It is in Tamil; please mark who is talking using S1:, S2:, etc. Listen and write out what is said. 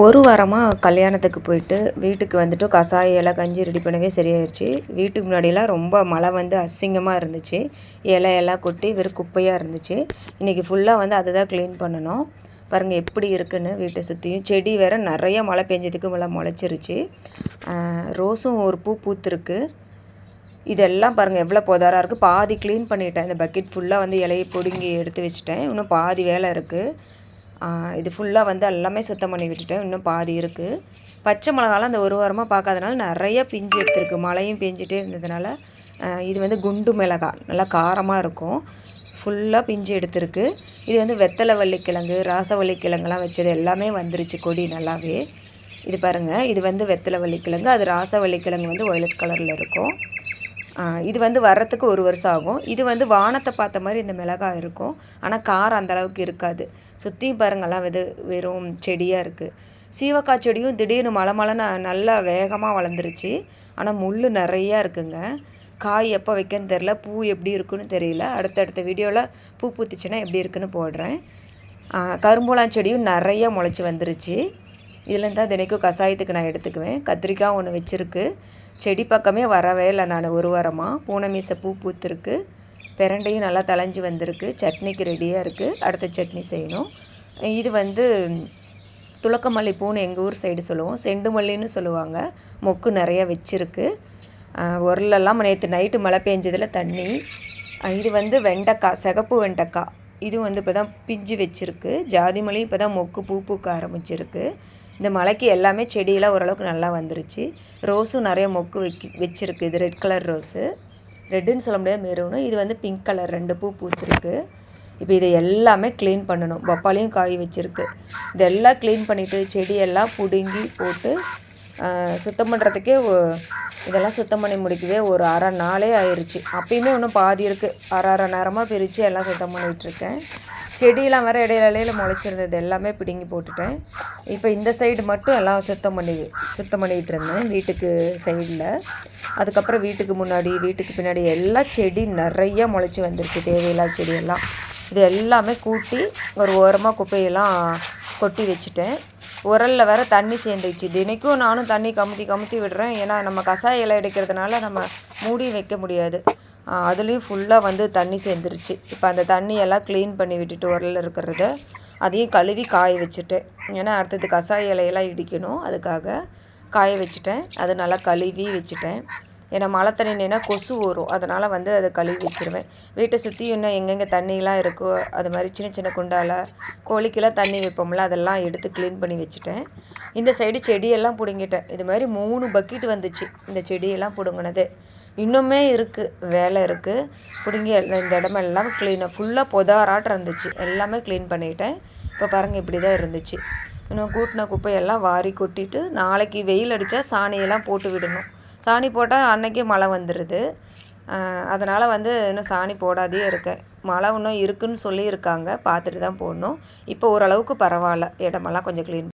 S1: ஒரு வாரமாக கல்யாணத்துக்கு போயிட்டு வீட்டுக்கு வந்துட்டு கசாயம் இலை கஞ்சி ரெடி பண்ணவே சரியாயிருச்சு. வீட்டுக்கு முன்னாடியெல்லாம் ரொம்ப மழை வந்து அசிங்கமாக இருந்துச்சு. இலையெல்லாம் கொட்டி வெறும் குப்பையாக இருந்துச்சு. இன்றைக்கி ஃபுல்லாக வந்து அதை தான் க்ளீன் பண்ணணும். பாருங்கள் எப்படி இருக்குன்னு வீட்டை சுற்றியும் செடி வேறு நிறைய மழை பெஞ்சதுக்கு மழை முளைச்சிருச்சு. ரோஸும் ஒரு பூ பூத்துருக்கு. இதெல்லாம் பாருங்கள் எவ்வளோ புதாராக இருக்குது பாதி க்ளீன் பண்ணிட்டேன். இந்த பக்கெட் ஃபுல்லாக வந்து இலையை பிடுங்கி எடுத்து வச்சுட்டேன். இன்னும் பாதி வேலை இருக்குது இது ஃபுல்லாக வந்து எல்லாமே சுத்தம் பண்ணி விட்டுட்டேன் இன்னும் பாதி இருக்குது பச்சை மிளகாலாம் அந்த ஒரு வாரமாக பார்க்காதனால நிறைய பிஞ்சு எடுத்துருக்கு. மழையும் பெஞ்சிட்டே இருந்ததுனால இது வந்து குண்டு மிளகா நல்லா காரமாக இருக்கும். ஃபுல்லாக பிஞ்சு எடுத்துருக்கு. இது வந்து வெத்தலை வள்ளிக்கிழங்கு ராசவள்ளி கிழங்குலாம் வச்சது எல்லாமே வந்துருச்சு கொடி நல்லாவே. இது பாருங்கள் இது வந்து வெத்தலை வள்ளிக்கிழங்கு அது ராசவள்ளி கிழங்கு வந்து ஒயலட் கலரில் இருக்கும். இது வந்து வர்றதுக்கு ஒரு வருஷம் ஆகும். இது வந்து வானத்தை பார்த்த மாதிரி இந்த மிளகாய் இருக்கும். ஆனால் காரம் அந்தளவுக்கு இருக்காது. சுற்றியும் பாருங்கள்லாம் இது வெறும் செடியாக இருக்குது சீவக்காய் செடியும் திடீர்னு மழை மழைன்னு நல்லா வேகமாக வளர்ந்துருச்சு. ஆனால் முள் நிறையா இருக்குங்க. காய் எப்போ வைக்கன்னு தெரில பூ எப்படி இருக்குன்னு தெரியல. அடுத்தடுத்த வீடியோவில் பூ பூத்துச்சுன்னா எப்படி இருக்குன்னு போடுறேன். கரும்புலாம் செடியும் நிறைய முளைச்சி வந்துருச்சு. இதுலேருந்து தான் தினைக்கும் கஷாயத்துக்கு நான் எடுத்துக்குவேன். கத்திரிக்காய் ஒன்று வச்சுருக்கு. செடி பக்கமே வரவே இல்லை நான் ஒரு வாரமாக பூனை மீசை பூ பூத்துருக்கு. பிரண்டையும் நல்லா தலைஞ்சி வந்திருக்கு. சட்னிக்கு ரெடியாக இருக்குது அடுத்த சட்னி செய்யணும். இது வந்து துளக்கமல்லி பூன்னு எங்கள் ஊர் சைடு சொல்லுவோம். செண்டு மல்லின்னு சொல்லுவாங்க. மொக்கு நிறையா வச்சுருக்கு. உரலெல்லாம் நேற்று நைட்டு மழை பெஞ்சதில் தண்ணி. இது வந்து வெண்டைக்காய் சிகப்பு வெண்டைக்காய். இது வந்து இப்போ தான் பிஞ்சு வச்சுருக்கு. ஜாதி மல்லி இப்போ தான் மொக்கு பூ பூக்க ஆரம்பிச்சிருக்கு. இந்த மலைக்கு எல்லாமே செடியெல்லாம் ஓரளவுக்கு நல்லா வந்துருச்சு. ரோஸும் நிறைய மொக்கு வைக்கி வச்சுருக்கு. இது ரெட் கலர் ரோஸு. ரெட்டுன்னு சொல்ல முடியாது மெரூனு. இது வந்து பிங்க் கலர் ரெண்டு பூ பூத்துருக்கு. இப்போ இதை எல்லாமே க்ளீன் பண்ணணும். பப்பாளியும் காய் வச்சுருக்கு. இதெல்லாம் க்ளீன் பண்ணிவிட்டு செடியெல்லாம் பிடுங்கி போட்டு சுத்தம் பண்ணுறதுக்கே இதெல்லாம் சுத்தம் பண்ணி முடிக்கவே ஒரு அரை நாளே ஆயிடுச்சு அப்பயுமே இன்னும் பாதி இருக்குது அரை அரை நேரமாக பிரித்து எல்லாம் சுத்தம் பண்ணிகிட்ருக்கேன் செடியெலாம் வேறு இடையில இடையில முளைச்சிருந்தது. எல்லாமே பிடுங்கி போட்டுட்டேன். இப்போ இந்த சைடு மட்டும் எல்லாம் சுத்தம் பண்ணி சுத்தம் பண்ணிகிட்டு இருந்தேன். வீட்டுக்கு சைடில் அதுக்கப்புறம் வீட்டுக்கு முன்னாடி வீட்டுக்கு பின்னாடி எல்லாம் செடி நிறைய முளைச்சி வந்துருச்சு தேவையில்லாத செடியெல்லாம். இது எல்லாமே கூட்டி ஒரு ஓரமாக குப்பையெல்லாம் கொட்டி வச்சுட்டேன். உரலில் வேறு தண்ணி சேர்ந்துச்சு தினைக்கும் நானும் தண்ணி கமுத்தி கமுத்தி விடுறேன். ஏன்னா நம்ம கஷாய இலை எடுக்கிறதுனால நம்ம மூடி வைக்க முடியாது. அதுலேயும் ஃபுல்லாக வந்து தண்ணி சேர்ந்துருச்சு. இப்போ அந்த தண்ணியெல்லாம் க்ளீன் பண்ணி விட்டுட்டு உரலில் இருக்கிறத அதையும் கழுவி காய வச்சுட்டேன் ஏன்னா அடுத்தது கஷாய இலையெல்லாம் இடிக்கணும். அதுக்காக காய வச்சுட்டேன். அது நல்லா கழுவி வச்சுட்டேன். ஏன்னா மழை தண்ணி நின்னா கொசு வரும் அதனால் வந்து அதை கழுவி வச்சுருவேன். வீட்டை சுற்றி இன்னும் எங்கெங்கே தண்ணிலாம் இருக்கோ அது மாதிரி சின்ன சின்ன குண்டால் கோழிக்கெல்லாம் தண்ணி வைப்போம்ல அதெல்லாம் எடுத்து க்ளீன் பண்ணி வச்சுட்டேன். இந்த சைடு செடியெல்லாம் பிடுங்கிட்டேன். இது மாதிரி மூணு பக்கெட் வந்துச்சு. இந்த செடியெல்லாம் பிடுங்கினது. இன்னுமே இருக்குது வேலை இருக்குது பிடுங்கி இந்த இடமெல்லாம் க்ளீனாக ஃபுல்லாக புதாராட்டம் இருந்துச்சு. எல்லாமே க்ளீன் பண்ணிட்டேன். இப்போ பாருங்கள் இப்படி தான் இருந்துச்சு. இன்னும் கூட்டின குப்பையெல்லாம் வாரி கொட்டிட்டு நாளைக்கு வெயில் அடித்தா சாணியெல்லாம் போட்டு விடணும். சாணி போட்டால் அன்றைக்கே மழை வந்துடுது அதனால் வந்து இன்னும் சாணி போடாதே இருக்கேன் மழை இன்னும் இருக்குதுன்னு சொல்லியிருக்காங்க. பார்த்துட்டு தான் போடணும். இப்போ ஓரளவுக்கு பரவாயில்ல. இடமெல்லாம் கொஞ்சம் க்ளீன்